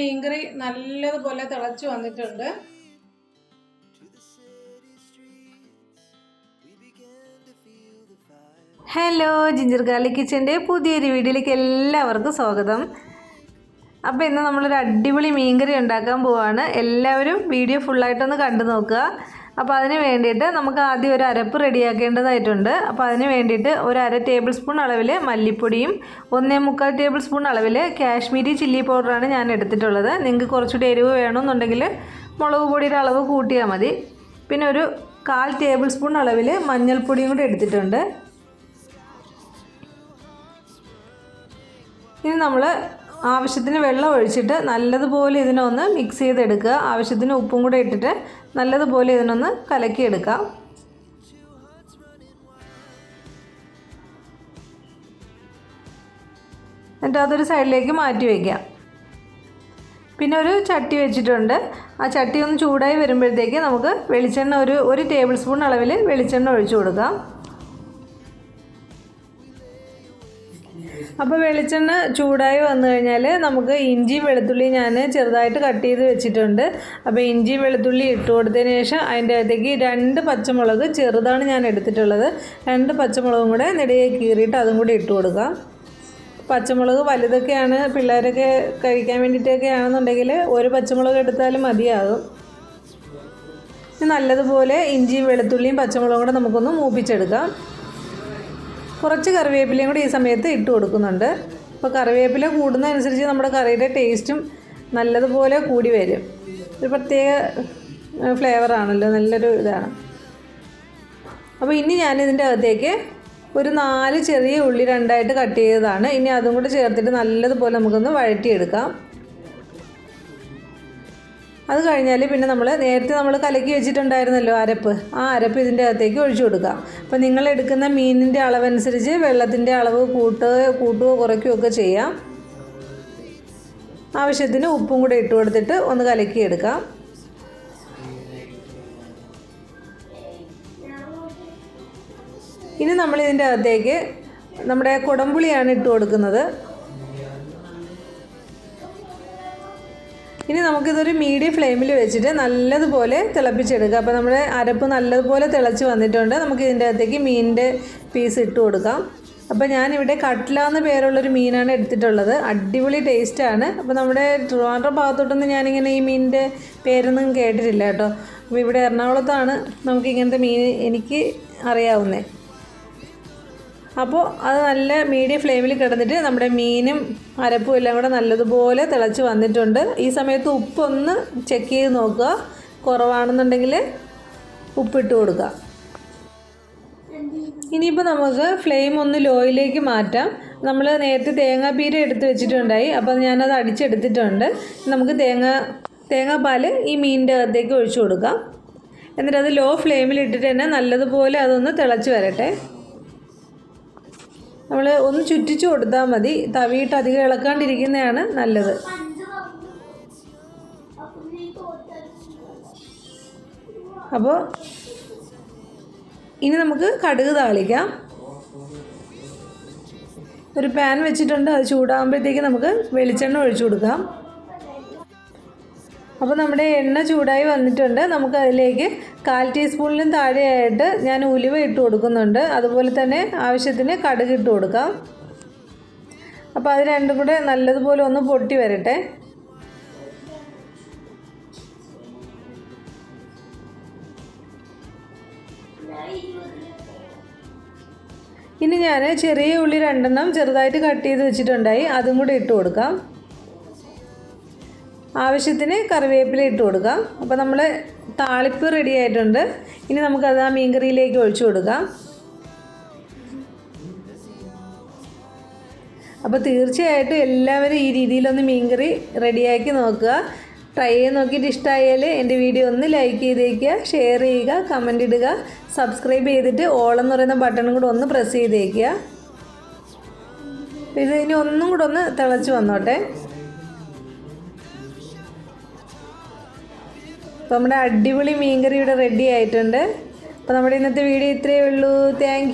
മീൻകറി നല്ലതുപോലെ തിളച്ചു വന്നിട്ടുണ്ട്. ഹലോ ജിഞ്ചർ ഗാർലിക് കിച്ചന്റെ പുതിയൊരു വീഡിയോയിലേക്ക് എല്ലാവർക്കും സ്വാഗതം. അപ്പോൾ ഇന്ന് നമ്മളൊരു അടിപൊളി മീൻകറി ഉണ്ടാക്കാൻ പോവാണ്. എല്ലാവരും വീഡിയോ ഫുള്ളായിട്ടൊന്ന് കണ്ടു നോക്കുക. അപ്പോൾ അതിന് വേണ്ടിയിട്ട് നമുക്ക് ആദ്യം ഒരു അരപ്പ് റെഡിയാക്കേണ്ടതായിട്ടുണ്ട്. അപ്പോൾ അതിന് വേണ്ടിയിട്ട് ഒരു അര ടേബിൾ സ്പൂൺ അളവിൽ മല്ലിപ്പൊടിയും ഒന്നേ മുക്കാൽ ടേബിൾ സ്പൂൺ അളവിൽ കാശ്മീരി ചില്ലി പൗഡറാണ് ഞാൻ എടുത്തിട്ടുള്ളത്. നിങ്ങൾക്ക് കുറച്ചുകൂടി എരിവ് വേണമെന്നുണ്ടെങ്കിൽ മുളക് പൊടിയുടെ അളവ് കൂട്ടിയാൽ മതി. പിന്നെ ഒരു കാൽ ടേബിൾ സ്പൂൺ അളവിൽ മഞ്ഞൾപ്പൊടിയും കൂടി എടുത്തിട്ടുണ്ട്. ഇനി നമ്മൾ ആവശ്യത്തിന് വെള്ളം ഒഴിച്ചിട്ട് നല്ലതുപോലെ ഇതിനൊന്ന് മിക്സ് ചെയ്തെടുക്കുക. ആവശ്യത്തിന് ഉപ്പും കൂടെ ഇട്ടിട്ട് നല്ലതുപോലെ ഇതിനൊന്ന് കലക്കിയെടുക്കുക. എന്നിട്ട് അതൊരു സൈഡിലേക്ക് മാറ്റി വയ്ക്കാം പിന്നെ ഒരു ചട്ടി വെച്ചിട്ടുണ്ട്. ആ ചട്ടി ഒന്ന് ചൂടായി വരുമ്പോഴത്തേക്ക് നമുക്ക് വെളിച്ചെണ്ണ ഒരു ഒരു ടേബിൾ സ്പൂൺ അളവിൽ വെളിച്ചെണ്ണ ഒഴിച്ചു കൊടുക്കാം. അപ്പോൾ വെളിച്ചെണ്ണ ചൂടായി വന്നു കഴിഞ്ഞാൽ നമുക്ക് ഇഞ്ചി വെളുത്തുള്ളി ഞാൻ ചെറുതായിട്ട് കട്ട് ചെയ്ത് വെച്ചിട്ടുണ്ട്. അപ്പോൾ ഇഞ്ചി വെളുത്തുള്ളി ഇട്ട് കൊടുത്തതിന് ശേഷം അതിന്റെ അകത്തേക്ക് രണ്ട് പച്ചമുളക് ചെറുതാണ് ഞാൻ എടുത്തിട്ടുള്ളത്. രണ്ട് പച്ചമുളകും കൂടെ നെടിയെ കീറിയിട്ട് അതും കൂടി ഇട്ട് കൊടുക്കാം. പച്ചമുളക് വലുതൊക്കെയാണ് പിള്ളേരൊക്കെ കഴിക്കാൻ വേണ്ടിയിട്ടൊക്കെ ആണെന്നുണ്ടെങ്കിൽ ഒരു പച്ചമുളക് എടുത്താലും മതിയാകും. നല്ലതുപോലെ ഇഞ്ചിയും വെളുത്തുള്ളിയും പച്ചമുളകും കൂടെ നമുക്കൊന്ന് മൂപ്പിച്ചെടുക്കാം. കുറച്ച് കറിവേപ്പിലയും കൂടി ഈ സമയത്ത് ഇട്ട് കൊടുക്കുന്നുണ്ട്. അപ്പോൾ കറിവേപ്പില കൂടുന്നതനുസരിച്ച് നമ്മുടെ കറിയുടെ ടേസ്റ്റും നല്ലതുപോലെ കൂടി വരും. ഒരു പ്രത്യേക ഫ്ലേവറാണല്ലോ നല്ലൊരു ഇതാണ്. അപ്പോൾ ഇനി ഞാനിതിന്റെ അകത്തേക്ക് ഒരു നാല് ചെറിയ ഉള്ളി രണ്ടായിട്ട് കട്ട് ചെയ്തതാണ്. ഇനി അതും കൂടെ ചേർത്തിട്ട് നല്ലതുപോലെ നമുക്കൊന്ന് വഴറ്റിയെടുക്കാം. അത് കഴിഞ്ഞാൽ പിന്നെ നമ്മൾ നേരത്തെ നമ്മൾ കലക്കി വെച്ചിട്ടുണ്ടായിരുന്നല്ലോ അരപ്പ്. ആ അരപ്പ് ഇതിന്റെ അകത്തേക്ക് ഒഴിച്ചു കൊടുക്കാം. അപ്പോൾ നിങ്ങൾ എടുക്കുന്ന മീനിന്റെ അളവനുസരിച്ച് വെള്ളത്തിന്റെ അളവ് കൂട്ടുകയോ കൂട്ടുകയോ കുറയ്ക്കുകയോ ഒക്കെ ചെയ്യാം. ആവശ്യത്തിന് ഉപ്പും കൂടെ ഇട്ട് കൊടുത്തിട്ട് ഒന്ന് കലക്കിയെടുക്കാം. ഇനി നമ്മൾ ഇതിന്റെ അകത്തേക്ക് നമ്മുടെ കുടംപുളിയാണ് ഇട്ട് കൊടുക്കുന്നത്. ഇനി നമുക്കിതൊരു മീഡിയം ഫ്ലെയിമിൽ വെച്ചിട്ട് നല്ലതുപോലെ തിളപ്പിച്ചെടുക്കുക അപ്പോൾ നമ്മുടെ അരപ്പ് നല്ലതുപോലെ തിളച്ച് വന്നിട്ടുണ്ട്. നമുക്ക് ഇതിന്റെ അകത്തേക്ക് മീനിന്റെ പീസ് ഇട്ട് കൊടുക്കാം. അപ്പോൾ ഞാനിവിടെ കട്ട്ല എന്ന പേരുള്ളൊരു മീനാണ് എടുത്തിട്ടുള്ളത്. അടിപൊളി ടേസ്റ്റാണ് അപ്പോൾ നമ്മുടെ ട്രിവാൻഡ്രം ഭാഗത്തോട്ടൊന്നും ഞാനിങ്ങനെ ഈ മീനിന്റെ പേരൊന്നും കേട്ടിട്ടില്ല കേട്ടോ. അപ്പോൾ ഇവിടെ എറണാകുളത്താണ് നമുക്ക് ഇങ്ങനത്തെ മീൻ എനിക്ക് അറിയാവുന്നത് അപ്പോൾ അത് നല്ല മീഡിയം ഫ്ലെയിമിൽ കിടന്നിട്ട് നമ്മുടെ മീനും അരപ്പും എല്ലാം കൂടെ നല്ലതുപോലെ തിളച്ച് വന്നിട്ടുണ്ട്. ഈ സമയത്ത് ഉപ്പൊന്ന് ചെക്ക് ചെയ്ത് നോക്കുക. കുറവാണെന്നുണ്ടെങ്കിൽ ഉപ്പിട്ട് കൊടുക്കുക. ഇനിയിപ്പോൾ നമുക്ക് ഫ്ലെയിം ഒന്ന് ലോയിലേക്ക് മാറ്റാം. നമ്മൾ നേരത്തെ തേങ്ങാപ്പീര എടുത്ത് വെച്ചിട്ടുണ്ടായി. അപ്പോൾ ഞാനത് അടിച്ചെടുത്തിട്ടുണ്ട്. നമുക്ക് തേങ്ങ തേങ്ങാപ്പാൽ ഈ മീനിന്റെ അകത്തേക്ക് ഒഴിച്ചു കൊടുക്കാം. എന്നിട്ട് അത് ലോ ഫ്ലെയിമിൽ ഇട്ടിട്ട് തന്നെ നല്ലതുപോലെ അതൊന്ന് തിളച്ച് വരട്ടെ. നമ്മൾ ഒന്ന് ചുറ്റിച്ചു കൊടുത്താൽ മതി. തവിയിട്ട് അധികം ഇളക്കാണ്ടിരിക്കുന്നതാണ് നല്ലത്. അപ്പോൾ ഇനി നമുക്ക് കടുക് താളിക്കാം. ഒരു പാൻ വെച്ചിട്ടുണ്ട്. അത് ചൂടാകുമ്പോഴത്തേക്ക് നമുക്ക് വെളിച്ചെണ്ണ ഒഴിച്ചു കൊടുക്കാം. അപ്പോൾ നമ്മുടെ എണ്ണ ചൂടായി വന്നിട്ടുണ്ട്. നമുക്ക് അതിലേക്ക് കാൽ ടീസ്പൂണിലും താഴെയായിട്ട് ഞാൻ ഉലുവ ഇട്ട് കൊടുക്കുന്നുണ്ട്. അതുപോലെ തന്നെ ആവശ്യത്തിന് കടുക് ഇട്ട് കൊടുക്കാം. അപ്പോൾ അത് രണ്ടും കൂടെ നല്ലതുപോലെ ഒന്ന് പൊട്ടി വരട്ടെ. ഇനി ഞാൻ ചെറിയ ഉള്ളി രണ്ടെണ്ണം ചെറുതായിട്ട് കട്ട് ചെയ്ത് വെച്ചിട്ടുണ്ടായി. അതും കൂടെ ഇട്ട് കൊടുക്കാം. ആവശ്യത്തിന് കറിവേപ്പില ഇട്ട് കൊടുക്കാം. അപ്പോൾ നമ്മൾ താളിപ്പ് റെഡി ആയിട്ടുണ്ട്. ഇനി നമുക്കത് ആ മീൻകറിയിലേക്ക് ഒഴിച്ചു കൊടുക്കാം. അപ്പോൾ തീർച്ചയായിട്ടും എല്ലാവരും ഈ രീതിയിലൊന്ന് മീൻകറി റെഡിയാക്കി നോക്കുക. ട്രൈ ചെയ്ത് നോക്കിയിട്ട് ഇഷ്ടമായാൽ എന്റെ വീഡിയോ ഒന്ന് ലൈക്ക് ചെയ്തേക്കുക ഷെയർ ചെയ്യുക കമന്റ് ഇടുക സബ്സ്ക്രൈബ് ചെയ്തിട്ട് ഓളെന്ന് പറയുന്ന ബട്ടണും കൂടെ ഒന്ന് പ്രസ് ചെയ്തേക്കുക. ഇത് ഇനി ഒന്നും കൂടെ ഒന്ന് തിളച്ച് വന്നോട്ടെ. അപ്പോൾ നമ്മുടെ അടിപൊളി മീൻകറി ഇവിടെ റെഡി ആയിട്ടുണ്ട്. അപ്പോൾ നമ്മുടെ ഇന്നത്തെ വീഡിയോ ഇത്രയേ ഉള്ളൂ. താങ്ക്